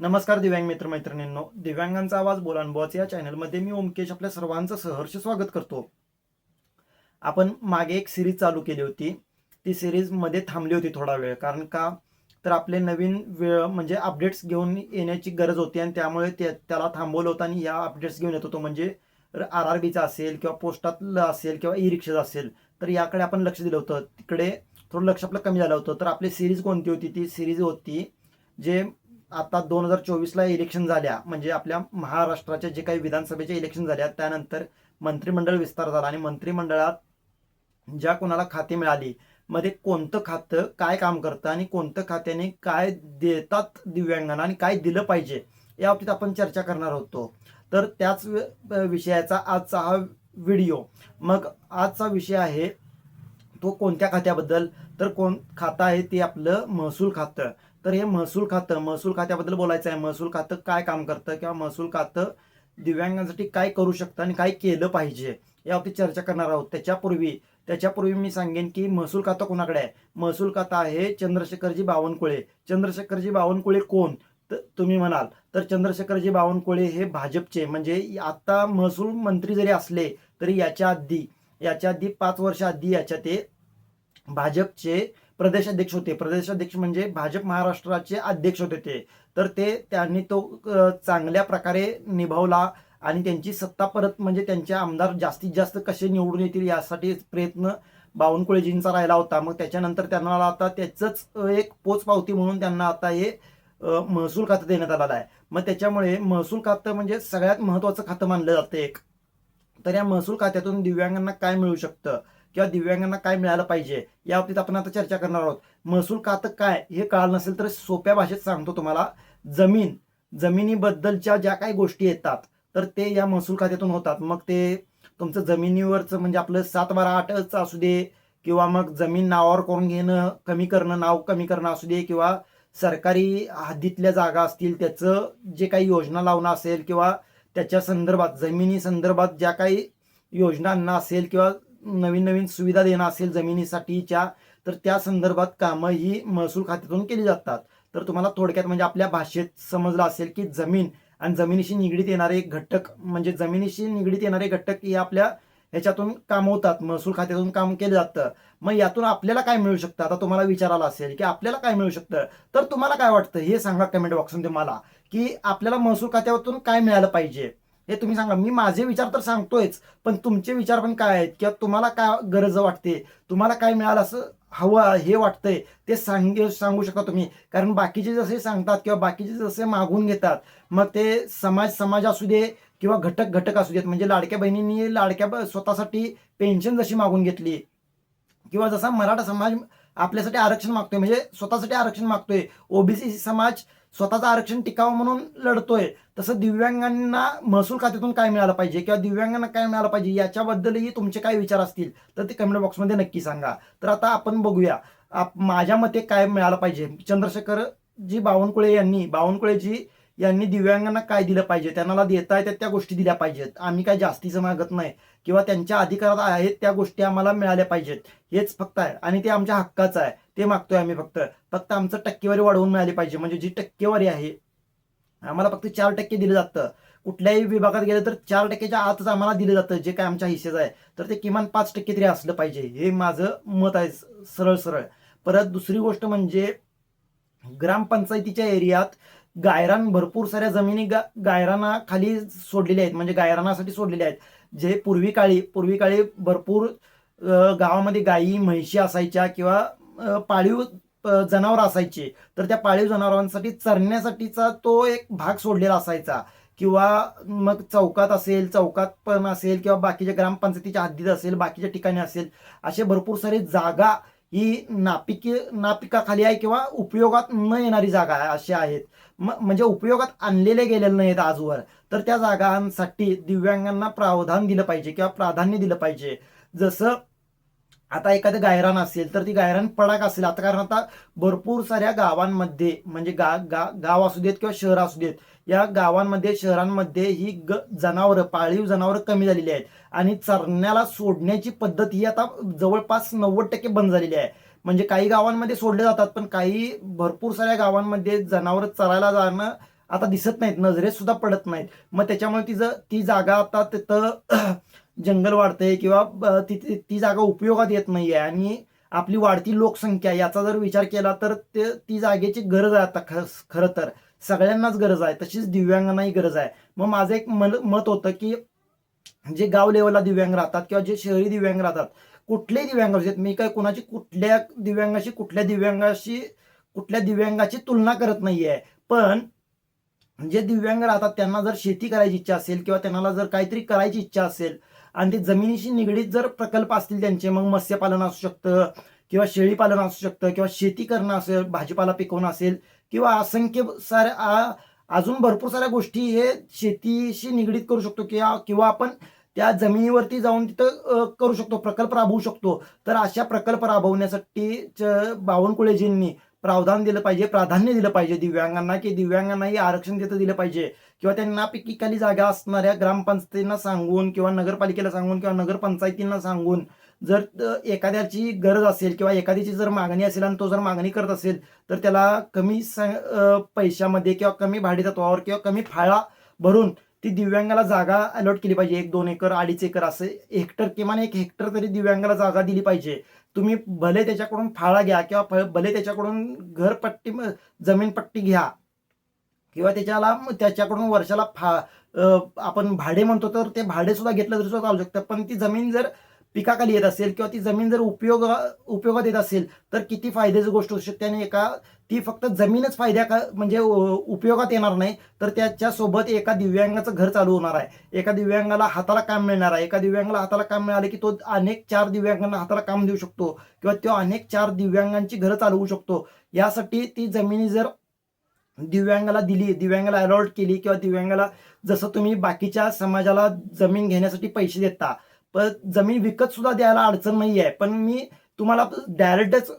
नमस्कार दिव्यांग मित्र मैत्रिणींनो दिव्यांगांचा आवाज बोलानबॉच या चॅनलमध्ये मी ओमकेश आपल्या सर्वांचं सहर्ष स्वागत करतो. आपण मागे एक सिरीज चालू केली होती. ती सिरीजमध्ये थांबली होती थोडा वेळ कारण का? तर आपले नवीन वेळ म्हणजे अपडेट्स घेऊन येण्याची गरज होती आणि त्यामुळे ते त्याला थांबवलं होतं आणि या अपडेट्स घेऊन येत होतो. म्हणजे आर आर बीचा असेल किंवा पोस्टातलं असेल किंवा ई रिक्षाचं असेल तर याकडे आपण लक्ष दिलं होतं. तिकडे थोडं लक्ष आपलं कमी झालं होतं. तर आपली सिरीज कोणती होती? ती सिरीज होती जे आता दोन हजार चोवीसला इलेक्शन झाल्या. म्हणजे आपल्या महाराष्ट्राच्या जे काही विधानसभेचे इलेक्शन झाल्या त्यानंतर मंत्रिमंडळ विस्तार झाला आणि मंत्रिमंडळात ज्या कोणाला खाते मिळाली मध्ये कोणतं खातं काय काम करतं आणि कोणतं खात्याने काय देतात दिव्यांगांना आणि काय दिलं पाहिजे या बाबतीत आपण चर्चा करणार होतो. तर त्याच विषयाचा आजचा हा व्हिडिओ. मग आजचा विषय आहे तो कोणत्या खात्याबद्दल? तर कोण खातं आहे ते आपलं महसूल खातं. तर हे महसूल खातं महसूल खात्याबद्दल बोलायचं आहे. महसूल खातं काय काम करतं किंवा महसूल खातं दिव्यांगांसाठी काय करू शकतं आणि काय केलं पाहिजे यावरती चर्चा करणार आहोत. त्याच्यापूर्वी त्याच्यापूर्वी मी सांगेन की महसूल खातं कोणाकडे आहे? महसूल खातं आहे चंद्रशेखरजी बावनकुळे. चंद्रशेखरजी बावनकुळे कोण? त- तुम्ही म्हणाल. तर चंद्रशेखरजी बावनकुळे हे भाजपचे. म्हणजे आता महसूल मंत्री जरी असले तरी याच्या आधी याच्या आधी पाच वर्ष आधी याच्या ते भाजपचे प्रदेशाध्यक्ष होते. प्रदेशाध्यक्ष म्हणजे भाजप महाराष्ट्राचे अध्यक्ष होते ते. तर ते त्यांनी तो चांगल्या प्रकारे निभावला आणि त्यांची सत्ता परत म्हणजे त्यांचे आमदार जास्तीत जास्त कसे निवडून येतील यासाठी प्रयत्न बावनकुळेजींचा राहिला होता. मग त्याच्यानंतर त्यांना आता त्याचंच एक पोचपावती म्हणून त्यांना आता हे महसूल खातं देण्यात आलेलं आहे. मग त्याच्यामुळे महसूल खातं म्हणजे सगळ्यात महत्वाचं खातं मानलं जातं एक. तर या महसूल खात्यातून दिव्यांगांना काय मिळू शकतं? किंवा दिव्यांगांना काय मिळालं पाहिजे या बाबतीत आपण आता चर्चा करणार आहोत. महसूल खातं काय हे कळालं नसेल तर सोप्या भाषेत सांगतो तुम्हाला. जमीन जमिनीबद्दलच्या ज्या काही गोष्टी येतात तर ते या महसूल खात्यातून होतात. मग ते तुमचं जमिनीवरचं म्हणजे आपलं सात बारा आठच असू दे किंवा मग जमीन नावावर करून घेणं कमी करणं नाव कमी करणं असू दे किंवा सरकारी हद्दीतल्या जागा असतील त्याचं जे काही योजना लावणं असेल किंवा त्याच्या संदर्भात जमिनी संदर्भात ज्या काही योजनांना असेल किंवा नवीन नवीन सुविधा देणं असेल जमिनीसाठीच्या तर त्या संदर्भात कामं ही महसूल खात्यातून केली जातात. तर तुम्हाला थोडक्यात म्हणजे आपल्या भाषेत समजलं असेल की जमीन आणि जमिनीशी निगडीत येणारे घटक म्हणजे जमिनीशी निगडीत येणारे घटक हे आपल्या ह्याच्यातून काम होतात महसूल खात्यातून काम केलं जातं. मग यातून आपल्याला काय मिळू शकतं? आता तुम्हाला विचारायला असेल की आपल्याला काय मिळू शकतं? तर तुम्हाला काय वाटतं? हे सांगा कमेंट बॉक्समध्ये मला की आपल्याला महसूल खात्यातून काय मिळालं पाहिजे? हे तुम्ही सांगा मी माझे विचार तर सांगतोयच पण तुमचे विचार पण काय आहेत? किंवा तुम्हाला काय गरज वाटते? तुम्हाला काय मिळालं असं हवं हे वाटतंय ते सांगे सांगू शकता तुम्ही. कारण बाकीचे जसे सांगतात किंवा बाकीचे जसे मागून घेतात मग ते समाज समाज असू दे किंवा घटक घटक असू देत. म्हणजे लाडक्या बहिणींनी लाडक्या ब- स्वतःसाठी पेन्शन जशी मागून घेतली किंवा जसा मराठा समाज आपल्यासाठी आरक्षण मागतोय म्हणजे स्वतःसाठी आरक्षण मागतोय. ओबीसी समाज स्वतःचं आरक्षण टिकावं म्हणून लढतोय. तसं दिव्यांगांना महसूल खात्यातून काय मिळालं पाहिजे किंवा दिव्यांगांना काय मिळालं पाहिजे याच्याबद्दलही तुमचे काय विचार असतील तर ते कमेंट बॉक्समध्ये नक्की सांगा. तर आता आपण बघूया आप- माझ्या मते काय मिळालं पाहिजे? चंद्रशेखर जी बावनकुळे यांनी बावनकुळेजी यांनी दिव्यांगांना काय दिलं पाहिजे? त्यांना देता येतात त्या गोष्टी दिल्या पाहिजेत. आम्ही काय जास्तीचं मागत नाही. किंवा त्यांच्या अधिकारात आहेत त्या गोष्टी आम्हाला मिळाल्या पाहिजेत. हेच फक्त आहे. आणि ते आमच्या हक्काचं आहे. ते मागतोय आम्ही फक्त. फक्त आमचं टक्केवारी वाढवून मिळाली पाहिजे. म्हणजे जी टक्केवारी आहे आम्हाला फक्त चार टक्के दिलं जातं. कुठल्याही विभागात गेलं तर चार टक्क्याच्या आतच आम्हाला दिलं जातं जे काय आमच्या हिस्सेच आहे. तर ते किमान पाच टक्के तरी असलं पाहिजे. हे माझं मत आहे स- सरळ सरळ परत दुसरी गोष्ट म्हणजे ग्रामपंचायतीच्या एरियात गायरान भरपूर साऱ्या जमिनी गा गायराना खाली सोडलेल्या आहेत. म्हणजे गायरानासाठी सोडलेल्या आहेत. जे पूर्वी काळी पूर्वी काळी भरपूर गावामध्ये गायी म्हैशी असायच्या किंवा पाळीव जनावरं असायचे तर त्या पाळीव जनावरांसाठी चरण्यासाठीचा तो एक भाग सोडलेला असायचा. किंवा मग चौकात असेल चौकात पण असेल किंवा बाकीच्या ग्रामपंचायतीच्या हद्दीत असेल बाकीच्या ठिकाणी असेल असे भरपूर सारी जागा ही नापिकी नापिकाखाली आहे किंवा उपयोगात न येणारी जागा आहे अशी आहेत. म- म्हणजे उपयोगात आणलेले गेलेले नाहीत आजवर. तर त्या जागांसाठी दिव्यांगांना प्रावधान दिलं पाहिजे किंवा प्राधान्य दिलं पाहिजे. जसं आता एखादं गायरान असेल तर ती गायरान पडाक असेल. आता कारण आता भरपूर साऱ्या गावांमध्ये म्हणजे गा गा गाव असू देत किंवा शहर असू देत या गावांमध्ये शहरांमध्ये ही ग जनावरं पाळीव जनावरं कमी झालेली आहेत. आणि चरण्याला सोडण्याची पद्धत ही आता जवळपास नव्वद टक्के बंद झालेली आहे. म्हणजे काही गावांमध्ये सोडले जातात पण काही भरपूर साऱ्या गावांमध्ये जनावरं चरायला जाणं आता दिसत नाहीत नजरेत सुद्धा पडत नाहीत. मग त्याच्यामुळे तिचं ती जागा आता तिथं जंगल वाढतंय किंवा ब- ती ती- जागा उपयोगात येत नाहीये आणि आपली वाढती लोकसंख्या याचा जर विचार केला तर ते ती जागेची गरज आहे आता खरं खरं तर. सगळ्यांनाच गरज आहे तशीच दिव्यांगांनाही गरज आहे. मग माझं एक मन- मत होतं की जे गाव लेवलला दिव्यांग राहतात किंवा जे शहरी दिव्यांग राहतात कुठलेही दिव्यांग असू मी काय कुणाची कुठल्या दिव्यांगाशी कुठल्या दिव्यांगाशी कुठल्या दिव्यांगाची तुलना करत नाहीये. पण जे दिव्यांग राहतात त्यांना जर शेती करायची इच्छा असेल किंवा त्यांना जर काहीतरी करायची इच्छा असेल आणि ते जमिनीशी निगडीत जर प्रकल्प असतील त्यांचे मग मत्स्यपालन असू शकतं किंवा शेळीपालन असू शकतं किंवा शेती करणं असेल भाजीपाला पिकवणं असेल किंवा असंख्य साऱ्या आ- अजून भरपूर साऱ्या गोष्टी हे शेतीशी निगडीत करू शकतो किंवा किंवा आपण त्या जमिनीवरती जाऊन तिथं करू शकतो प्रकल्प राबवू शकतो. तर अशा प्रकल्प राबवण्यासाठी च- बावनकुळेजींनी प्रावधान दिलं पाहिजे प्राधान्य दिलं पाहिजे दिव्यांगांना की दिव्यांगांनाही आरक्षण देतं दिलं पाहिजे. किंवा त्यांना पिकीखाली जागा असणाऱ्या ग्रामपंचायतींना सांगून किंवा नगरपालिकेला सांगून किंवा नगरपंचायतींना सांगून जर एखाद्याची गरज असेल किंवा एखाद्याची जर मागणी असेल आणि तो जर मागणी करत असेल तर त्याला कमी स- पैशामध्ये किंवा कमी भाडेतत्वावर किंवा कमी फाळा भरून ती दिव्यांगाला जागा अलॉट केली पाहिजे. एक दोन एकर अडीच एकर असं हेक्टर किमान एक हेक्टर तरी दिव्यांगाला जागा दिली पाहिजे. तुम्ही भले त्याच्याकडून फाळा घ्या किंवा भले त्याच्याकडून घरपट्टी जमीन जमीनपट्टी घ्या. किंवा त्याच्याला त्याच्याकडून वर्षाला फा आपण भाडे म्हणतो तर ते भाडे सुद्धा घेतलं तरी सुद्धा चालू शकतं. पण ती जमीन जर पिकाखाली येत असेल किंवा ती जमीन जर उपयोग उपयोगात येत असेल तर किती फायद्याची गोष्ट होऊ शकते आणि एका ती फक्त जमीनच फायद्या का म्हणजे उपयोगात येणार नाही तर त्याच्यासोबत एका दिव्यांगाचं घर चालू होणार आहे. एका दिव्यांगाला हाताला काम मिळणार आहे. एका दिव्यांगाला हाताला काम मिळालं की तो अनेक चार दिव्यांगांना हाताला काम देऊ शकतो किंवा तो अनेक चार दिव्यांगांची घरं चालवू शकतो. यासाठी ती जमिनी जर दिव्यांगाला दिली दिव्यांगाला अलॉट केली किंवा दिव्यांगाला जसं तुम्ही बाकीच्या समाजाला जमीन घेण्यासाठी पैसे देता पण जमीन विकत सुद्धा द्यायला अडचण नाही आहे पण मी तुम्हाला डायरेक्टच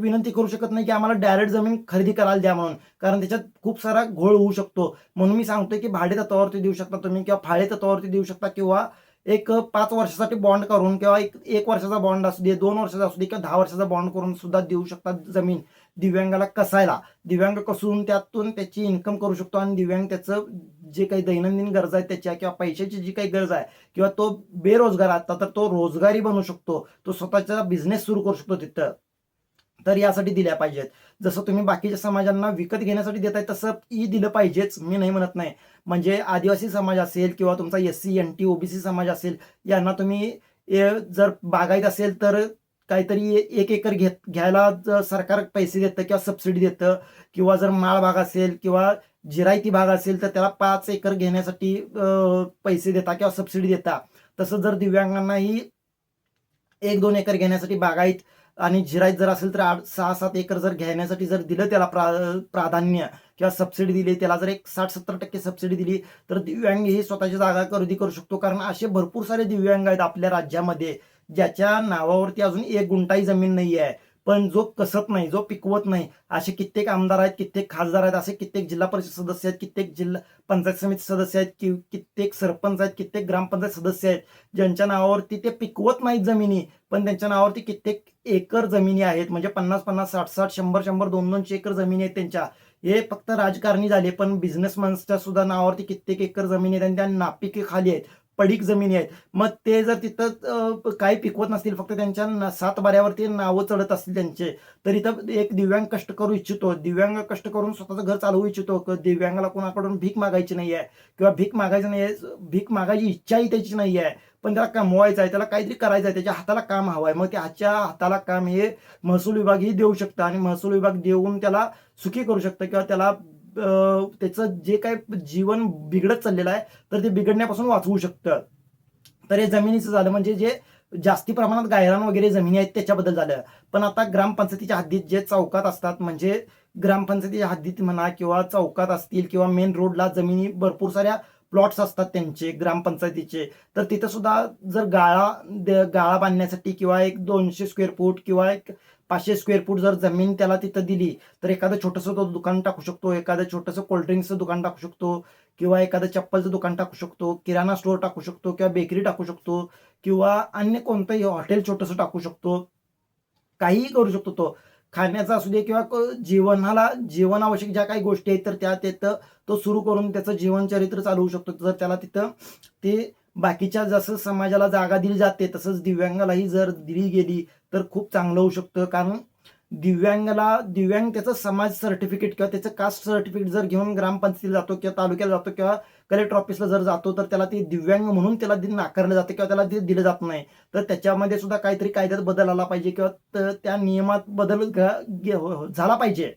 विनंती करू शकत नाही की आम्हाला डायरेक्ट जमीन खरेदी करायला द्या म्हणून. कारण त्याच्यात खूप सारा घोळ होऊ शकतो. म्हणून मी सांगतोय की भाडे तत्वावरती देऊ शकता तुम्ही किंवा फाळे तत्वावरती देऊ शकता किंवा एक पाच वर्षासाठी बॉन्ड करून किंवा एक एक वर्षाचा बॉन्ड असू दे दोन वर्षाचा असू दे किंवा दहा वर्षाचा बॉन्ड करून सुद्धा देऊ शकता जमीन. दिव्यांगाला कसायला? दिव्यांग कसून त्यातून त्याची इन्कम करू शकतो आणि दिव्यांग त्याचं जे काही दैनंदिन गरज आहे त्याच्या किंवा पैशाची जी काही गरज आहे किंवा तो बेरोजगार आता तर तो रोजगारी बनू शकतो तो स्वतःचा बिझनेस सुरू करू शकतो तिथं. तर यासाठी दिल्या पाहिजेत. जसं तुम्ही बाकीच्या समाजांना विकत घेण्यासाठी देताय तसं ई दिलं पाहिजेच मी नाही म्हणत नाही. म्हणजे आदिवासी समाज असेल किंवा तुमचा S C N T OBC समाज असेल यांना तुम्ही ए, जर बागायत असेल तर काहीतरी एक एकर घेत घ्यायला सरकार पैसे देतं किंवा सबसिडी देतं किंवा जर माळ भाग असेल किंवा जिरायती भाग असेल तर त्याला पाच एकर घेण्यासाठी पैसे देता किंवा सबसिडी देता. तसं जर दिव्यांगांनाही एक दोन एकर घेण्यासाठी बागायत आणि जिरायत जर असेल तर आठ सहा सात एकर जर घेण्यासाठी जर दिलं त्याला प्रा प्राधान्य किंवा सबसिडी दिली त्याला जर एक साठ सत्तर टक्के सबसिडी दिली तर दिव्यांग ही स्वतःची जागा खरेदी करू शकतो. कारण असे भरपूर सारे दिव्यांग आहेत आपल्या राज्यामध्ये. ज्याच्या नावावरती अजून एक गुंटाई जमीन नाही आहे पण जो कसत नाही जो पिकवत नाही असे कित्येक आमदार आहेत कित्येक खासदार आहेत असे कित्येक जिल्हा परिषद सदस्य आहेत कित्येक जिल्हा पंचायत समिती सदस्य आहेत कि कित्येक सरपंच आहेत कित्येक ग्रामपंचायत सदस्य आहेत ज्यांच्या नावावरती ते पिकवत नाहीत जमिनी पण त्यांच्या नावावरती कित्येक एकर जमिनी आहेत म्हणजे पन्नास पन्नास साठ साठ शंभर शंभर दोन दोनशे एकर जमिनी आहेत त्यांच्या. हे फक्त राजकारणी झाले पण बिझनेसमॅन्सच्या सुद्धा नावावरती कित्येक एकर जमिनी आहेत आणि त्या नापिके खाली आहेत. पडीक जमिनी आहेत. मग ते जर तिथं काय काही पिकवत नसतील फक्त त्यांच्या सातबाऱ्यावरती सात बाऱ्यावरती नावं चढत असतील त्यांचे तर इथं एक दिव्यांग कष्ट करू इच्छितो. दिव्यांग कष्ट करून स्वतःचं घर चालवू इच्छितो. दिव्यांगाला कोणाकडून भीक मागायची नाही आहे किंवा भीक मागायची नाही आहे भीक मागायची इच्छाही त्याची नाही आहे पण त्याला कमवायचं आहे त्याला काहीतरी करायचं आहे त्याच्या हाताला काम हवं आहे मग त्याच्या हाताला काम हे महसूल विभागही देऊ शकतं आणि महसूल विभाग देऊन त्याला सुखी करू शकतं किंवा त्याला त्याचं जे काय जीवन बिघडत चाललेलं आहे तर ते बिघडण्यापासून वाचवू शकतं. तर हे जमिनीचं झालं म्हणजे जे जास्ती प्रमाणात गायरान वगैरे जमिनी आहेत त्याच्याबद्दल झालं. पण आता ग्रामपंचायतीच्या हद्दीत जे चौकात असतात म्हणजे ग्रामपंचायतीच्या हद्दीत म्हणा किंवा चौकात असतील किंवा मेन रोडला जमिनी भरपूर साऱ्या प्लॉट्स असतात त्यांचे ग्रामपंचायतीचे. तर तिथं सुद्धा जर गाळा गाळा बांधण्यासाठी किंवा एक दोनशे स्क्वेअर फूट किंवा एक पाचशे स्क्वेअर फूट जर जमीन त्याला तिथं दिली तर एखादं छोटंसं तो दुकान टाकू शकतो एखादं छोटंसं कोल्ड्रिंक्सचं दुकान टाकू शकतो किंवा एखादं चप्पलचं दुकान टाकू शकतो किराणा स्टोअर टाकू शकतो किंवा बेकरी टाकू शकतो किंवा अन्य कोणतंही हॉटेल छोटंसं टाकू शकतो काहीही करू शकतो तो. खाण्याचा असू दे किंवा क- जीवनाला जीवनावश्यक ज्या काही गोष्टी आहेत तर त्या तिथं तो सुरू करून त्याचं जीवनचरित्र चालवू शकतो. जर त्याला तिथं ते बाकीच्या जसं समाजाला जागा दिली जाते तसंच दिव्यांगालाही जर दिली गेली तर खूप चांगलं होऊ शकतं. कारण दिव्यांगाला दिव्यांग त्याचं समाज सर्टिफिकेट किंवा त्याचं कास्ट सर्टिफिकेट जर घेऊन ग्रामपंचायतीला जातो किंवा तालुक्याला जातो किंवा कलेक्टर ऑफिसला जर जातो तर त्याला ते दिव्यांग म्हणून त्याला नाकारलं जातं किंवा त्याला ते दिलं जात नाही. तर त्याच्यामध्ये सुद्धा काहीतरी कायद्यात बदल आला पाहिजे किंवा त्या नियमात बदल घे- हो, हो, झाला पाहिजे.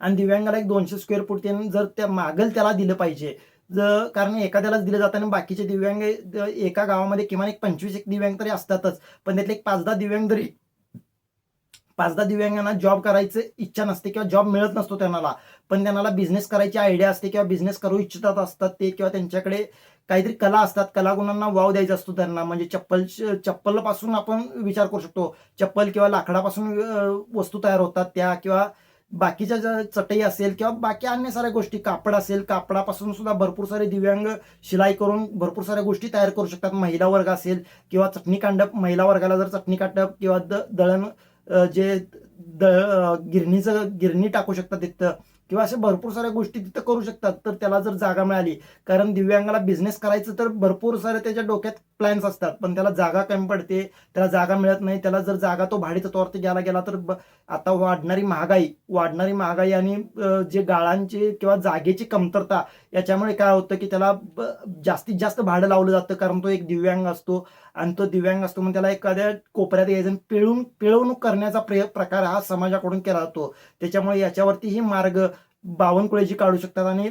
आणि दिव्यांगाला एक दोनशे स्क्वेअर फूट जर त्या मागल त्याला दिलं पाहिजे. जर कारण एखाद्यालाच दिलं जातं आणि बाकीचे दिव्यांग एका गावामध्ये किमान एक पंचवीस एक दिव्यांग तरी असतातच. पण त्यातले एक पाच दहा दिव्यांग तरी. पाच दहा दिव्यांगांना जॉब करायचं इच्छा नसते किंवा जॉब मिळत नसतो त्यांना. पण त्यांना बिझनेस करायची आयडिया असते किंवा बिझनेस करू इच्छितात असतात ते किंवा त्यांच्याकडे काहीतरी कला असतात. कलागुणांना वाव द्यायचा असतो त्यांना. म्हणजे चप्पल चप्पलपासून आपण विचार करू शकतो. चप्पल किंवा लाकडापासून वस्तू तयार होतात त्या किंवा बाकीच्या ज्या चटई असेल किंवा बाकी अन्य साऱ्या गोष्टी कापड असेल कापडापासून सुद्धा भरपूर सारे दिव्यांग शिलाई करून भरपूर साऱ्या गोष्टी तयार करू शकतात. महिला वर्ग असेल किंवा चटणी कांडप महिला वर्गाला जर चटणी कांडप किंवा द दळण जे द गिरणीचं गिरणी टाकू शकतात तिथं किंवा अशा भरपूर साऱ्या गोष्टी तिथं करू शकतात तर त्याला जर जागा मिळाली. कारण दिव्यांगाला बिझनेस करायचं तर भरपूर सारे त्याच्या डोक्यात प्लॅन्स असतात. पण त्याला जागा कमी पडते त्याला जागा मिळत नाही त्याला जर जागा तो भाडीचा तत्वावरती घ्यायला गेला तर आता वाढणारी महागाई वाढणारी महागाई आणि जे गाळांची किंवा जागेची कमतरता याच्यामुळे काय होतं की त्याला जास्तीत जास्त भाडं लावलं जातं. कारण तो एक दिव्यांग असतो. आणि तो दिव्यांग असतो मग त्याला एखाद्या कोपऱ्यात यायचं पिळून पिळवणूक करण्याचा प्रय प्रकार हा समाजाकडून केला जातो. त्याच्यामुळे याच्यावरतीही मार्ग बावनकुळेजी काढू शकतात आणि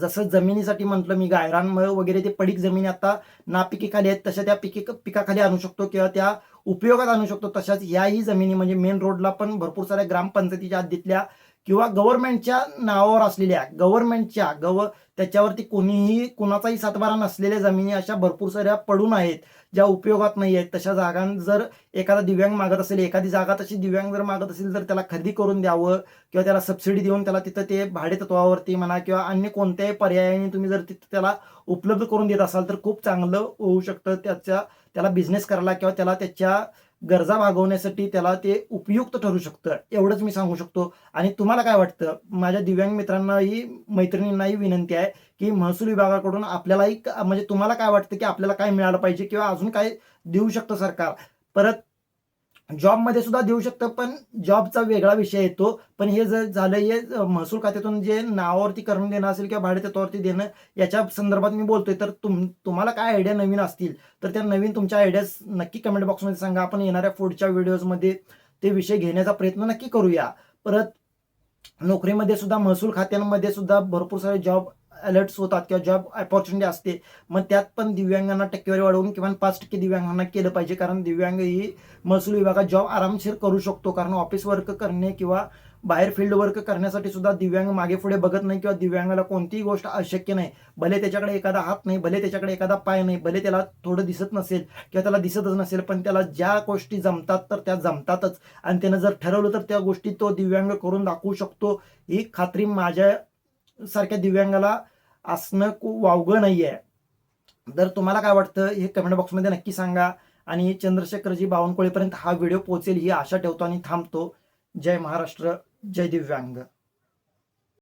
जसं जमिनीसाठी म्हटलं मी गायरान वगैरे ते पडीक जमिनी आता नापिकेखाली आहेत तशा त्या पिके पिकाखाली आणू शकतो किंवा त्या उपयोगात आणू शकतो. तशाच याही जमिनी म्हणजे मेन रोडला पण भरपूर साऱ्या ग्रामपंचायतीच्या हद्दीतल्या किंवा गव्हर्नमेंटच्या नावावर असलेल्या गव्हर्नमेंटच्या गव त्याच्यावरती कोणीही कुणाचाही सातबारा नसलेल्या जमिनी अशा भरपूर साऱ्या पडून आहेत ज्या उपयोगात नाही आहेत. तशा जागां जर एखादा दिव्यांग मागत असेल एखादी जागा तशी दिव्यांग जर मागत असेल तर त्याला खरेदी करून द्यावं किंवा त्याला सबसिडी देऊन त्याला तिथं ते भाडे तत्वावरती म्हणा किंवा अन्य कोणत्याही पर्यायाने तुम्ही जर तिथं त्याला उपलब्ध करून देत असाल तर खूप चांगलं होऊ शकतं. त्याच्या त्याला बिझनेस करायला किंवा त्याला त्याच्या गरजा भागवण्यासाठी त्याला ते उपयुक्त ठरू शकतं. एवढंच मी सांगू शकतो. आणि तुम्हाला काय वाटतं? माझ्या दिव्यांग मित्रांनाही मैत्रिणींनाही विनंती आहे की महसूल विभागाकडून आपल्यालाही म्हणजे तुम्हाला काय वाटतं की आपल्याला काय मिळालं पाहिजे किंवा अजून काय देऊ शकतं सरकार? परत जॉबमध्ये सुद्धा देऊ शकतं पण जॉबचा वेगळा विषय येतो पण हे जर झालं हे महसूल खात्यातून जे नावावरती करून देणं असेल किंवा भाडेतत्वावरती देणं याच्या संदर्भात मी बोलतोय. तर तुम तुम्हाला काय आयडिया नवीन असतील तर त्या नवीन तुमच्या आयडियाज नक्की कमेंट बॉक्समध्ये सांगा. आपण येणाऱ्या पुढच्या व्हिडिओजमध्ये ते विषय घेण्याचा प्रयत्न नक्की करूया. परत नोकरीमध्ये सुद्धा महसूल खात्यांमध्ये सुद्धा भरपूर सारे जॉब अलर्ट्स होतात किंवा जॉब ऑपॉर्च्युनिटी असते मग त्यात पण दिव्यांगांना टक्केवारी वाढवून किमान पाच टक्के दिव्यांगांना केलं पाहिजे. कारण दिव्यांग ही महसूल विभागात जॉब आरामशीर करू शकतो. कारण ऑफिस वर्क करणे किंवा बाहेर फील्ड वर्क करण्यासाठी सुद्धा दिव्यांग मागे पुढे बघत नाही किंवा दिव्यांगाला कोणतीही गोष्ट अशक्य नाही. भले त्याच्याकडे एखादा हात नाही भले त्याच्याकडे एखादा पाय नाही भले त्याला थोडं दिसत नसेल किंवा त्याला दिसतच नसेल पण त्याला ज्या गोष्टी जमतात तर त्या जमतातच. आणि त्यानं जर ठरवलं तर त्या गोष्टी तो दिव्यांग करून दाखवू शकतो. ही खात्री माझ्या सारख्या दिव्यांगाला असणं खूप वावगं नाही आहे तर तुम्हाला काय वाटतं हे कमेंट बॉक्समध्ये नक्की सांगा आणि चंद्रशेखरजी बावनकुळेपर्यंत हा व्हिडिओ पोहोचेल ही आशा ठेवतो आणि थांबतो. जय महाराष्ट्र जय दिव्यांग.